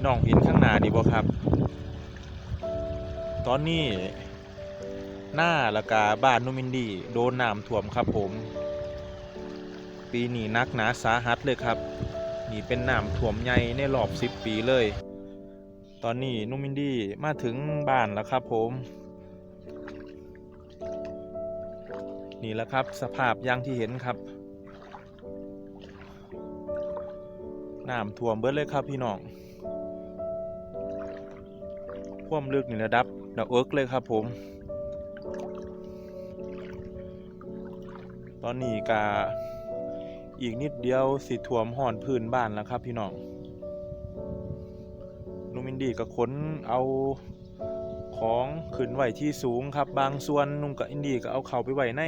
พี่น้องเห็นข้างหน้าดีบ่ครับ ตอนนี้หน้าละกาบ้านนุมินดีโดนน้ำท่วมครับผม ปีนี้นักหนาสาหัสเลยครับ นี่เป็นน้ำท่วมใหญ่ในรอบ10ปีเลย ตอนนี้นุมินดีมาถึงบ้านแล้วครับผม นี่แหละครับสภาพอย่างที่เห็นครับน้ำท่วมเบิดเลยครับพี่น้อง ความลึกนี่ระดับระเอิกเลยครับผม ตอนนี้กาอีกนิดเดียวสิท่วมห่อนพื้นบ้านแล้วครับพี่น้องนุมินดีก็ขนเอาของขึ้นไหวที่สูงครับ บางส่วนนุ่มกับอินดีก็เอาเขาไปไหวใน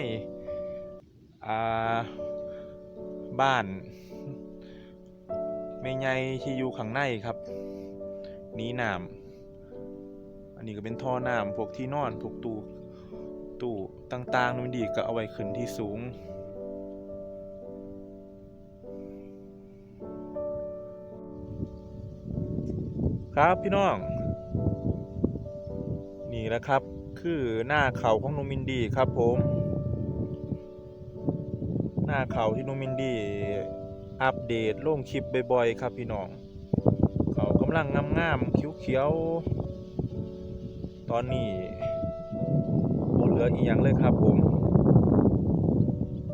อ่าบ้านไม่ใหญ่ที่อยู่ข้างในครับ นี้น้ำ อันนี้ก็เป็นท่อน้ำพวกที่นอนพวกตู้ตู้ต่างๆนุ่มนดีก็เอาไว้ขึ้นที่สูง ครับพี่น้อง นี่แหละครับ คือหน้าเขาของนูมินดีครับผม หน้าเขาที่นูมินดี อัปเดตลงคลิปบ่อยๆครับพี่น้อง เขากำลังงามๆเขียวๆ ตอนนี้บ่เหลืออีกอย่างเลยครับผม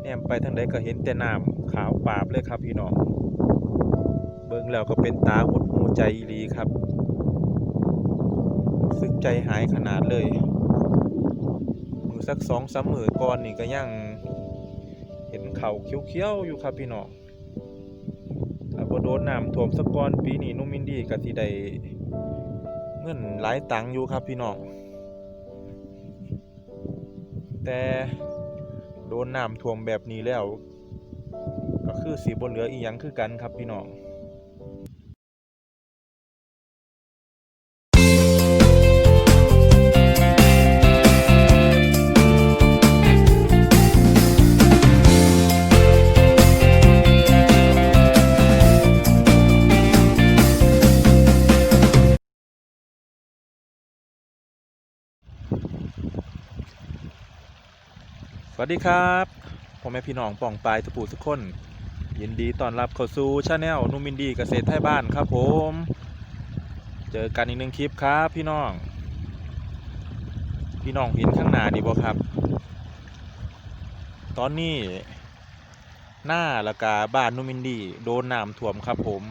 แนมไปทางใดก็เห็นแต่น้ำขาวปราบเลยครับพี่น้องเบิ่งแล้วก็เป็นตาหดหูใจอีหลีครับสึกใจหายขนาดเลยมือสักสองสามมือก่อนนี่ก็ยังเห็นเขาเขียวๆอยู่ครับพี่น้องถ้าบ่โดนน้ำท่วมสักก่อนปีนี้นุ่มมินดีก็สิได้ เงินหลายตังค์อยู่ครับพี่น้อง แต่โดนน้ำท่วมแบบนี้แล้ว ก็คือสีบนเหลืออีหยังคือกันครับพี่น้อง วัสดีครับพ่อแม่พี่น้องป่องปลายทุปูทุกคน ยินดีต้อนรับเข้าสู่ชาแนลนุ่มินดีเกษตรไทยบ้านครับผม เจอกันอีกหนึ่งคลิปครับพี่น้อง พี่น้องเห็นข้างหน้าดีบ่ครับ ตอนนี้หน้าละกาบ้านนุ่มินดีโดนน้ำท่วมครับผม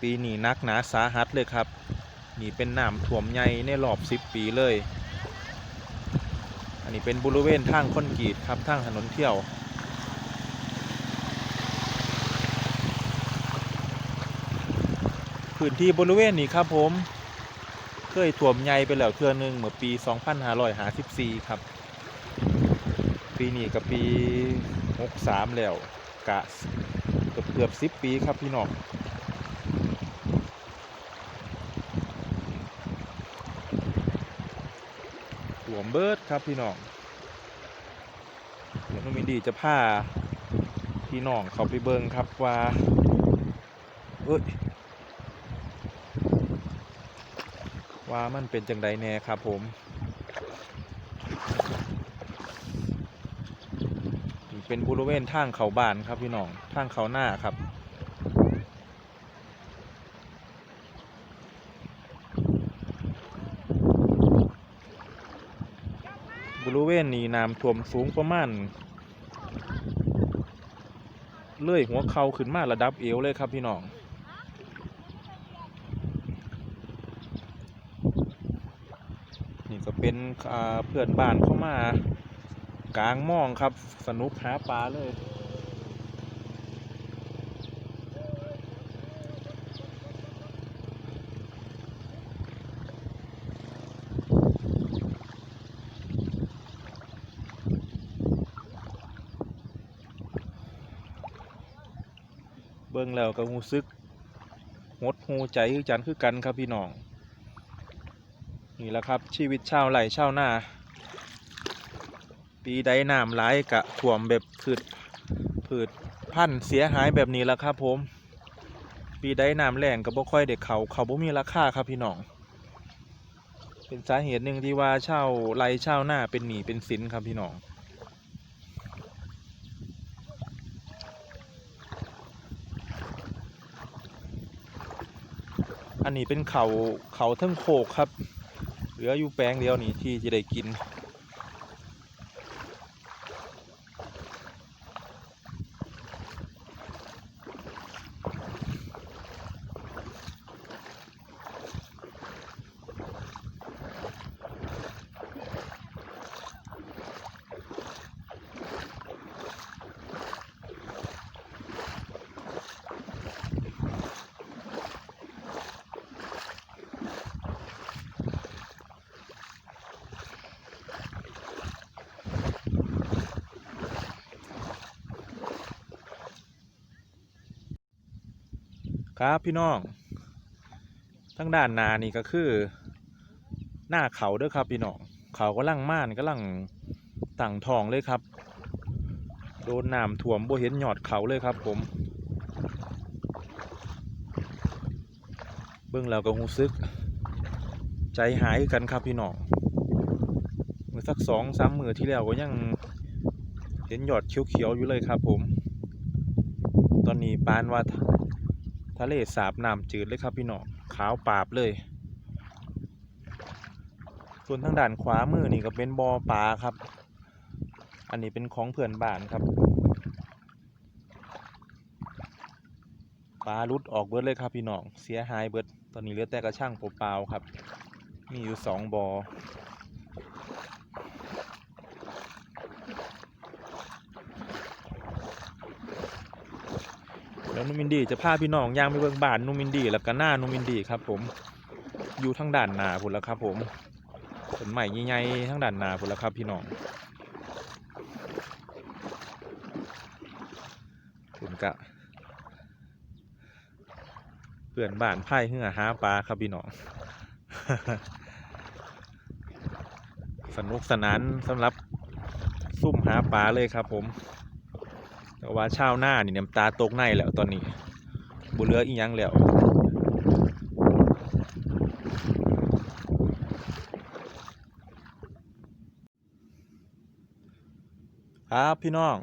ปีนี้นักหนาสาหัสเลยครับ นี่เป็นน้ำท่วมใหญ่ในรอบ10ปีเลย นนี้เป็นบริเวณทางคอนกรีตครับทางถนนเที่ยว พื้นที่บริเวณนี้ครับผม เคยท่วมใหญ่ไปแล้วเทื่อหนึงเมื่อปี 2554 ครับ ปีนี้กับปี 63 แล้วกะเกือบเกือบ10 ปีครับพี่น้อง หลวม เบิร์ดครับพี่น้องเดี๋ยวน้องมินดีจะพาพี่น้องเขาไปเบิงครับว่าเอ้ยว่ามันเป็นจังใดแน่ครับผมเป็นบริเวณทางเขาบ้านครับพี่น้องทางเขาหน้าครับ บริเวณ นี้น้ำท่วมสูงประมาณเลื่อยหัวเขาขึ้นมาระดับเอวเลยครับพี่น้องนี่ก็เป็นเพื่อนบ้านเข้ามากลางมองครับสนุกหาปลาเลย เบิ่งแล้วก็รู้สึกหดหูใจคือจันคือกันครับพี่น้อง นี่แหละครับชีวิตชาวไร่ชาวนาปีใดน้ำไหลกะท่วมแบบพืชพืชพันธุ์เสียหายแบบนี้แหละครับผม ปีได้น้ำแรงก็บ่ค่อยได้เขาเขาบ่มีราคาครับพี่น้อง เป็นสาเหตุหนึ่งที่ว่าชาวไร่ชาวนาเป็นหนี้เป็นสินครับพี่น้อง อันนี้เป็นเขาเขาทั้งโคกครับ เหลืออยู่แปลงเดียวนี่ที่จะได้กิน ครับพี่น้องทั้งด้านนานี่ก็คือ หน้าเขาเด้อครับพี่น้องเขากำลังม่านกำลังตั้งทองเลยครับ โดนน้ำท่วมบ่เห็นยอดเขาเลยครับผม เบิ่งแล้วก็รู้สึก ใจหายกันครับพี่น้องเมื่อสักสองสามมือที่แล้วก็ยังเห็นยอดเขียวๆอยู่เลยครับผม ตอนนี้ปานว่า ทะเลสาบน้ำจืดเลยครับพี่น้องขาวปราบเลย ส่วนทางด้านขวามือนี่ก็เป็นบ่อปลาครับ อันนี้เป็นของเพื่อนบ้านครับปลารุดออกเบิดเลยครับพี่น้องเสียหายเบิดตอนนี้เหลือแต่กระช่างเปล่าๆครับ มีอยู่สองบ่อ แล้วนุ่มินดีจะพาพี่น้องย่างไปเบิ่งบ้านนุ่มินดีแล้วก็หน้านุ่มินดีครับ ผมอยู่ทางด้านนาพุ่นแล้วครับ ผมต้นใหม่ใหญ่ๆทางด้านนาพุ่นแล้วครับ พี่น้องคุณกะเพื่อนบ้านไพ่เหือหาปลาครับพี่น้องสนุกสนานสำหรับซุ่มหาปลาเลยครับ ผม แต่ว่าชาวหน้านี่น้ำตาตกในแล้วตอนนี้บุเหลืออีหยังแล้วครับพี่น้อง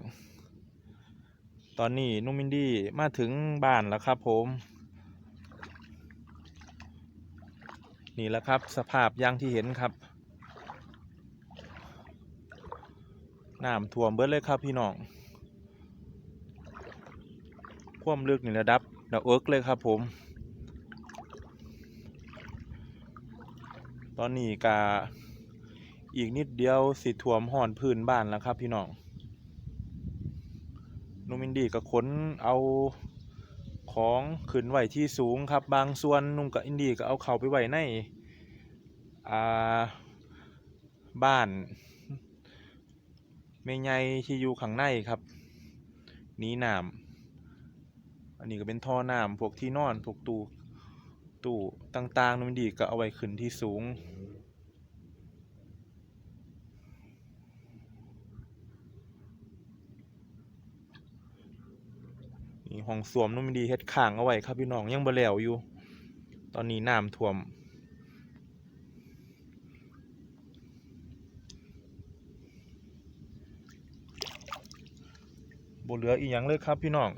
ตอนนี้นุ่มมินดี้มาถึงบ้านแล้วครับผม นี่แหละครับสภาพอย่างที่เห็นครับน้ำท่วมเบิดเลยครับพี่น้อง ความลึกในระดับดาวเอิร์กเลยครับผม ตอนนี้กาอีกนิดเดียวสิท่วมห่อนพื้นบ้านแล้วครับพี่น้องนุมินดีก็ขนเอาของขึ้นไหวที่สูงครับ บางส่วนนุ่มกับอินดีก็เอาเข่าไปไหวในอ่าบ้านเมยใหญ่ที่อยู่ข้างในครับ นีน้ำ อันนี้ก็เป็นท่อน้ำพวกที่นอนพวกตู้ตู้ต่างๆนู่นดีก็เอาไว้ขึ้นที่สูง นี่ห้องสวมนู่นดีเฮ็ดข้างเอาไว้ครับพี่น้องยังบ่แล้วอยู่ ตอนนี้น้ำท่วมบ่เหลืออีหยังเลยครับพี่น้อง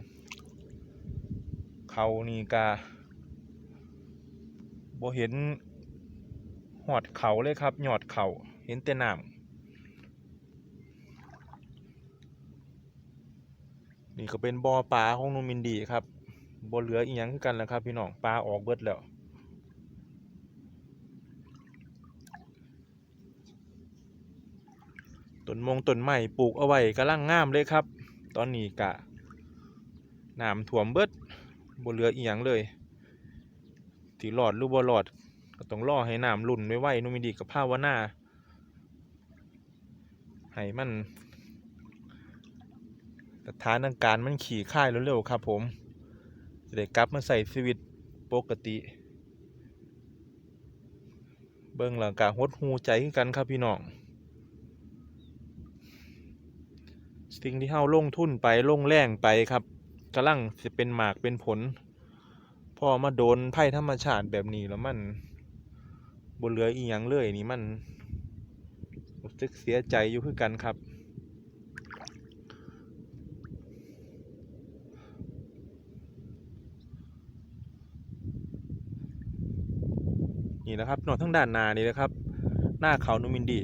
เขานี่กาบ่เห็นหอดเขาเลยครับหยอดเขาเห็นแต่น้ำนี่ก็เป็นบ่อปลาของนูมินดีครับบ่เหลืออีหยังกันแล้วครับ พี่น้องปลาออกเบิดแล้วต้นมงต้นไม้ปลูกเอาไว้กำลังงามเลยครับ ตอนนี้กะน้ำท่วมเบิด บ่เหลืออีหยังเลยที่รอดหรือบ่รอด ก็ต้องรอให้น้ำลุ่นไว้ๆนุ่มดีกับภาวนาให้มันสถานการณ์มันขี่ค่ายเร็วๆครับผมจะได้กลับมาใส่ชีวิตปกติ เบิ่งหลังกาหดหูใจกันครับพี่น้องสิ่งที่เฮาลงทุนไปลงแรงไปครับ กำลังจะเป็นหมากเป็นผล พอมาโดนภัยธรรมชาติแบบนี้แล้วมันบ่เหลืออีหยังเลยนี่มันรู้สึกเสียใจอยู่คือกันครับ นี่นะครับนอนทั้งด้านนานี่นะครับ หน้าเขานูมินดี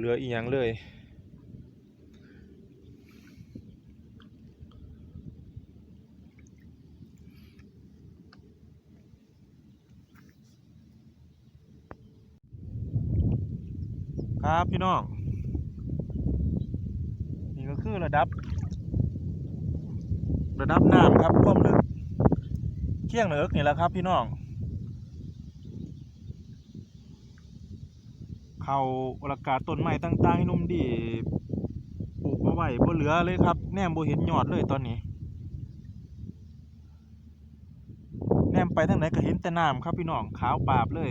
บนเรืออีหยังเลย ครับพี่น้อง นี่ก็คือระดับ ระดับน้ำครับความลึกเที่ยงเหนือกนี่แหละครับพี่น้อง เขาอลากาศต้นไม้ต่างๆให้นุ่มดีปลูกมาไว้บ่เหลือเลยครับ แนมบ่เห็นยอดเลยตอนนี้ แนมไปทางไหนก็เห็นแต่น้ำครับพี่น้องขาวปราบเลย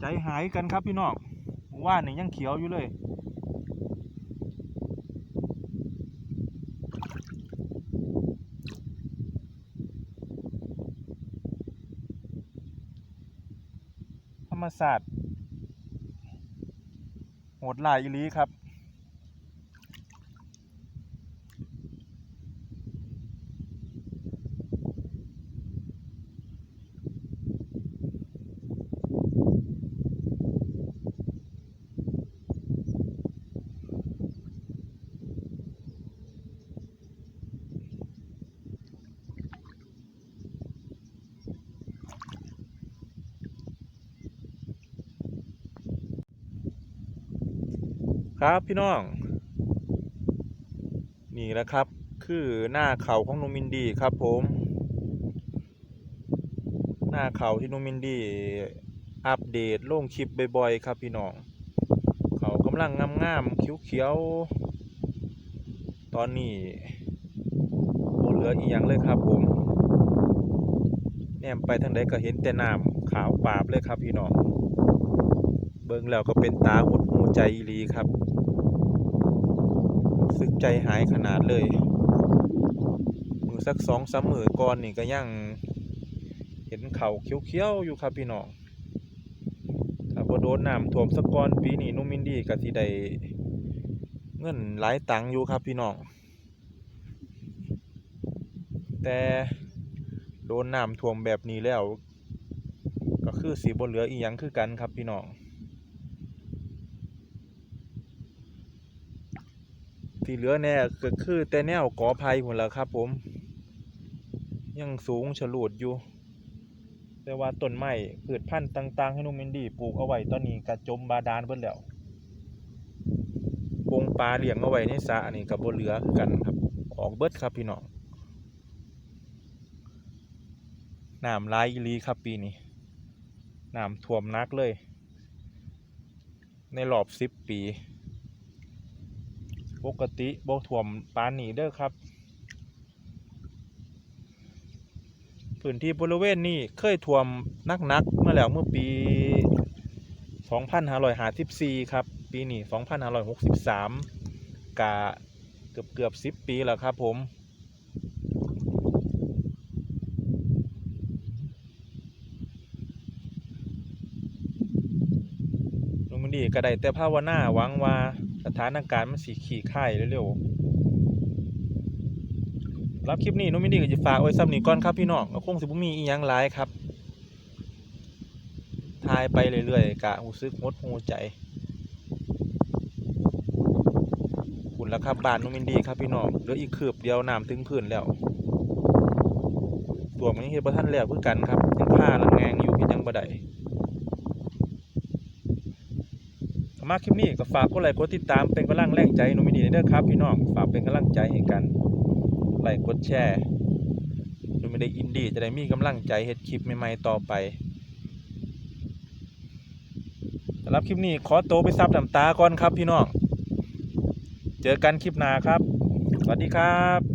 ใจหายกันครับพี่น้องว่านนี่ยังเขียวอยู่เลย ธรรม ศาสตร์โหดหลายอีลีครับ ครับพี่น้อง นี่แหละครับ คือหน้าเขาของโนมินดีครับผม หน้าเขาที่โนมินดีอัปเดตลงคลิปบ่อยๆครับพี่น้อง เขากำลังงามๆเขียวๆตอนนี้บ่เหลืออีหยังเลยครับผมแนมไปทางใดก็เห็นแต่น้ำขาวปราบเลยครับพี่น้อง เบิ่งแล้วก็เป็นตาหดหูใจอีหลีครับ สึกใจหายขนาดเลยมือสักสองสามมือก่อนนี่ก็ยังเห็นเขาเขียวๆอยู่ครับพี่น้องถ้าบ่โดนน้ำท่วมสะก่อนปีนี้นุ่มินดีก็สิได้เงินหลายตังค์อยู่ครับพี่น้อง แต่โดนน้ำท่วมแบบนี้แล้ว ก็คือสิบ่เหลืออีหยังคือกันครับพี่น้อง ที่เหลือแน่ก็คือแต่แนวกอไผ่พุ่นละครับ ผม ยังสูงฉลูดอยู่ แต่ว่าต้นไม้พืชพันธุ์ต่าง ๆ ให้นุ่มมินดีปลูกเอาไว้ตอนนี้ก็จมบาดาลเบิดแล้วปงปลาเลี้ยงเอาไว้ในสระนี่ก็บ่เหลือกันครับ ออกเบิดครับพี่น้องน้ำลายอีลีครับปีนี้น้ำท่วมนักเลย ในรอบ10ปี ปกติโบ่ท่วมปานนีเด้อครับพื้นที่บริเวณนี้เคยท่วมนักๆเมื่อแล้วเมื่อปี 2554 ครับ ปีนี้ 2563 กะเกือบเกือบ 10 ปีแล้วครับผมลุงมันดีก็ได้แต่ภาวนาหวังว่า สถานการณ์มันสิขี่ข่ายเร็วๆรับคลิปนี้น้องมินดีก็จะฝากไว้ซ้ำนี้ก่อนครับพี่น้องก็คงสิบ่มีอีหยังหลายครับทายไปเรื่อยๆกะหูซึกหดหูใจคุณแล้วครับบ้านน้องมินดีครับพี่น้องเหลืออีกคืบเดียวน้ำถึงพื้นแล้วตัวมันยังเฮ็ดบ่ทันแล้วคือกันครับยังผ้าลังแงงอยู่เฮ็ดหยังบ่ได้ มาคลิปนี้ก็ฝากกดไลค์กดติดตามเป็นกำลังแรงใจนุ่มดีเด้อครับ พี่น้องฝากเป็นกำลังใจให้กันไลค์กดแชร์นุ่มดีอินดี้จะได้มีกำลังใจเฮ็ดคลิปใหม่ๆต่อไปสำหรับคลิปนี้ขอโตไปซับน้ำตาก่อนครับพี่น้อง เจอกันคลิปหน้าครับ สวัสดีครับ